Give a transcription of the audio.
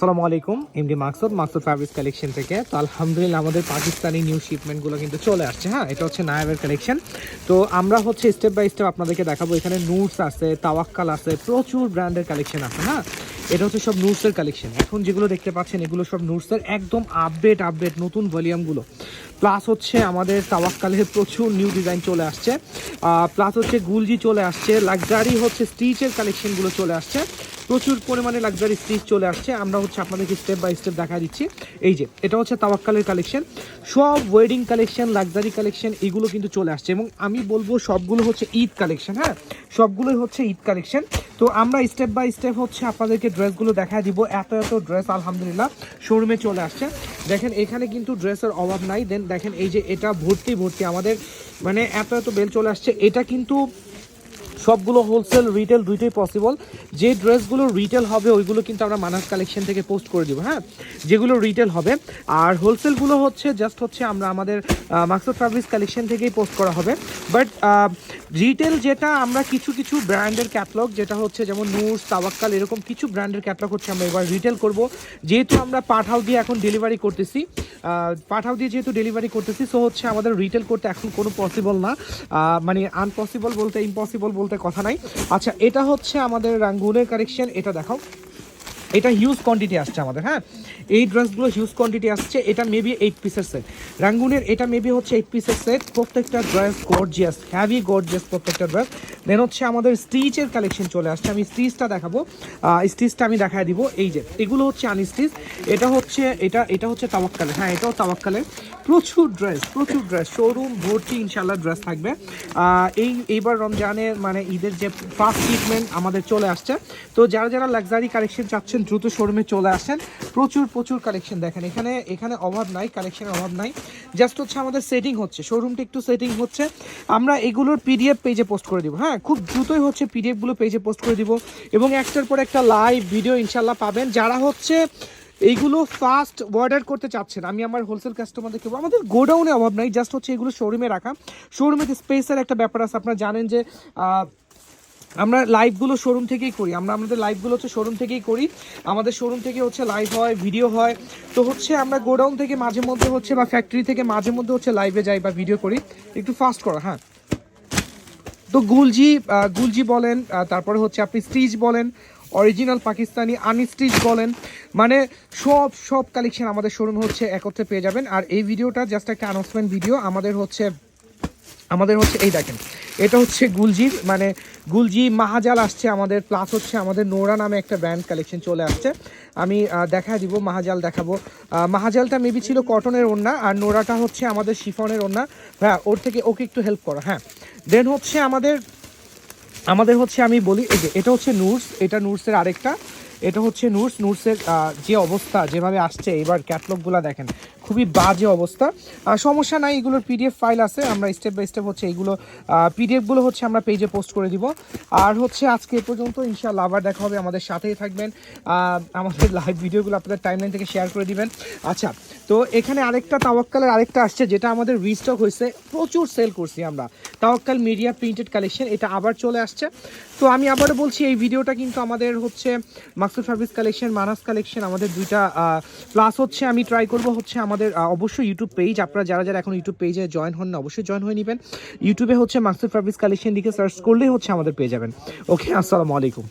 আসসালামু আলাইকুম MD Maksud Maksud fabrics collection থেকে। তো আলহামদুলিল্লাহ আমাদের পাকিস্তানি নিউ শিপমেন্টগুলো কিন্তু চলে আসছে হ্যাঁ? এটা হচ্ছে নায়াবের কালেকশন তো আমরা হচ্ছে স্টেপ বাই স্টেপ আপনাদেরকে দেখাবো, এখানে নুটস আছে তাওয়াক্কাল আছে, প্রচুর ব্র্যান্ডের কালেকশন আছে হ্যাঁ? এটা হচ্ছে সব নুটসের কালেকশন এখন যেগুলো দেখতে পাচ্ছেন, এগুলো সব নুটসের একদম আপডেট আপডেট নতুন ভলিউমগুলো প্লাস হচ্ছে আমাদের তাওয়াক্কালের প্রচুর নিউ ডিজাইন চলে আসছে। প্লাস হচ্ছে গুলজি চলে আসছে লাক্সারি হচ্ছে স্টিচের কালেকশনগুলো চলে আসছে। প্রচুর পরিমাণে লাক্সারি স্টিচ চলে আসছে। আমরা হচ্ছে আপনাদেরকে স্টেপ বাই স্টেপ দেখা দিচ্ছি। এই যে, এটা হচ্ছে তাওয়াক্কালের কালেকশন সব ওয়েডিং কালেকশন লাক্সারি কালেকশন এগুলো কিন্তু চলে আসছে। এবং আমি বলব সবগুলো হচ্ছে ঈদ কালেকশন হ্যাঁ? সবগুলোই হচ্ছে ঈদ কালেকশন তো আমরা স্টেপ বাই স্টেপ হচ্ছে আপনাদেরকে ড্রেসগুলো দেখা দিব। এত এত ড্রেস আলহামদুলিল্লাহ শোরুমে চলে আসছে। দেখেন, এখানে কিন্তু ড্রেসের অভাব নাই। দেন দেখেন, এই যে এটা ভর্তি ভর্তি আমাদের মানে এত এত বেল চলে আসছে। এটা কিন্তু সবগুলো হোলসেল রিটেল দুইটাই পসিবল যে ড্রেসগুলো রিটেল হবে, ওইগুলো কিন্তু আমরা মানাস কালেকশন থেকে পোস্ট করে দিব হ্যাঁ? যেগুলো রিটেল হবে। আর হোলসেলগুলো হচ্ছে জাস্ট হচ্ছে আমরা আমাদের মাকসুদ ফ্যাব্রিক্স কালেকশন থেকেই পোস্ট করা হবে। বাট রিটেল যেটা আমরা কিছু কিছু ব্র্যান্ডের ক্যাটলগ যেটা হচ্ছে যেমন নুরস তাবাক্কাল এরকম কিছু ব্র্যান্ডের ক্যাটলগ হচ্ছে আমরা এবার রিটেল করব। যেহেতু আমরা পাঠাও দিয়ে এখন ডেলিভারি করতেছি পাঠাও দিয়ে যেহেতু ডেলিভারি করতেছি সো হচ্ছে আমাদের রিটেল করতে এখন কোনো পসিবল না। মানে আনপসিবল বলতে ইম্পসিবল বলতে কথা নাই। আচ্ছা এটা হচ্ছে আমাদের রাঙ্গুনের কারেকশন এটা দেখাও। এটা হিউজ কোয়ান্টিটি আসছে আমাদের হ্যাঁ? এই ড্রেসগুলো হিউজ কোয়ান্টিটি আসছে, এটা মেবি এইট পিসের সেট রাঙ্গুনের এটা মেবি হচ্ছে এইট পিসের সেট প্রত্যেকটা ড্রেস গর্জিয়াস হ্যাভি গর্জিয়াস প্রত্যেকটা ড্রেস দেন হচ্ছে আমাদের স্টিচের কালেকশন চলে আসছে, আমি স্টিচটা দেখাবো। স্টিচটা আমি দেখায় দিব, এই যে, এগুলো হচ্ছে আনস্টিচ এটা হচ্ছে, এটা এটা হচ্ছে তাওয়াক্কালের হ্যাঁ এটাও তাওয়াক্কালের। প্রচুর ড্রেস প্রচুর ড্রেস শোরুম ভর্তি ইনশাল্লাহ ড্রেস থাকবে। এই, এইবার রমজানের মানে ঈদের যে ফার্স্ট ট্রিটমেন্ট আমাদের চলে আসছে। তো যারা যারা লাক্সারি কালেকশন চাচ্ছেন দ্রুত শোরুমে চলে আসেন। প্রচুর প্রচুর কালেকশন দেখেন। এখানে এখানে অভাব নাই কালেকশনের অভাব নাই। জাস্ট হচ্ছে আমাদের সেটিং হচ্ছে। শোরুমটা একটু সেটিং হচ্ছে। আমরা এগুলোর পিডিএফ পেজে পোস্ট করে দিব। হ্যাঁ খুব দ্রুতই হচ্ছে পিডিএফগুলো পেজে পোস্ট করে দিব। এবং একটার পর একটা লাইভ ভিডিও ইনশাল্লাহ পাবেন। যারা হচ্ছে এইগুলো ফাস্ট অর্ডার করতে চাচ্ছেন, আমি আমার হোলসেল কাস্টমারদেরকে আমাদের গোডাউনে অভাব নাই। জাস্ট হচ্ছে এগুলো শোরুমে রাখা। শোরুমে স্পেসের একটা ব্যাপার আছে। আপনারা জানেন যে আমরা লাইভগুলো শোরুম থেকেই করি। আমরা আমাদের লাইভগুলো হচ্ছে শোরুম থেকেই করি। আমাদের শোরুম থেকে হচ্ছে লাইভ হয় ভিডিও হয়। তো হচ্ছে আমরা গোডাউন থেকে মাঝে মধ্যে হচ্ছে বা ফ্যাক্টরি থেকে মাঝে মধ্যে হচ্ছে লাইভে যাই বা ভিডিও করি। একটু ফাস্ট করা হ্যাঁ। তো গুলজি গুলজি বলেন তারপরে হচ্ছে আপনি স্টিচ বলেন অরিজিনাল পাকিস্তানি আনস্টিচ বলেন। মানে সব সব কালেকশন আমাদের শোরুম হচ্ছে একত্রে পেয়ে যাবেন। আর এই ভিডিওটা জাস্ট একটা অ্যানাউন্সমেন্ট ভিডিও আমাদের হচ্ছে আমাদের হচ্ছে এই দেখেন এটা হচ্ছে গুলজির মানে গুলজি মাহাজাল আসছে আমাদের প্লাস হচ্ছে আমাদের নোরা নামে একটা ব্র্যান্ড কালেকশন চলে আসছে। আমি দেখা দিব মাহাজাল দেখাবো। মাহাজালটা মেবি ছিল কটনের ওড়না আর নোরাটা হচ্ছে আমাদের শিফনের ওড়না। হ্যাঁ ওর থেকে ওকে একটু হেল্প করো হ্যাঁ। দেন হচ্ছে আমাদের আমাদের হচ্ছে আমি বলি এই যে এটা হচ্ছে নুটস এটা নুটসের আরেকটা। এটা হচ্ছে নুটস নুটসের আহ, যে অবস্থা যেভাবে আসছে এবার ক্যাটলগুলো দেখেন। খুবই বাজে অবস্থা। সমস্যা নাই, এগুলোর পিডিএফ ফাইল আছে। আমরা স্টেপ বাই স্টেপ হচ্ছে এইগুলো পিডিএফগুলো হচ্ছে আমরা পেজে পোস্ট করে দিব। আর হচ্ছে আজকে এ পর্যন্ত ইনশাআল্লাহ আবার দেখা হবে। আমাদের সাথেই থাকবেন। আমাদের লাইভ ভিডিওগুলো আপনাদের টাইমলাইন থেকে শেয়ার করে দিবেন। আচ্ছা তো এখানে আরেকটা তাওয়াক্কালের আরেকটা আসছে, যেটা আমাদের রিস্টক হয়েছে। প্রচুর সেল করছি আমরা। তাওয়াক্কাল মিডিয়া প্রিন্টেড কালেকশন এটা আবার চলে আসছে। তো আমি আবারও বলছি, এই ভিডিওটা কিন্তু আমাদের হচ্ছে মাকসুদ সার্ভিস কালেকশন মানাস কালেকশন আমাদের দুইটা প্লাস হচ্ছে আমি ট্রাই করব হচ্ছে আমাদের আহ, অবশ্যই ইউটিউব পেজ আপনারা যারা যারা এখন ইউটিউব পেজে জয়েন হন না অবশ্যই জয়েন হয়ে নেবেন। ইউটিউবে হচ্ছে মাকসুদ সার্ভিস কালেকশন দিকে সার্চ করলেই হচ্ছে আমাদের পেয়ে যাবেন। ওকে আসসালামু আলাইকুম।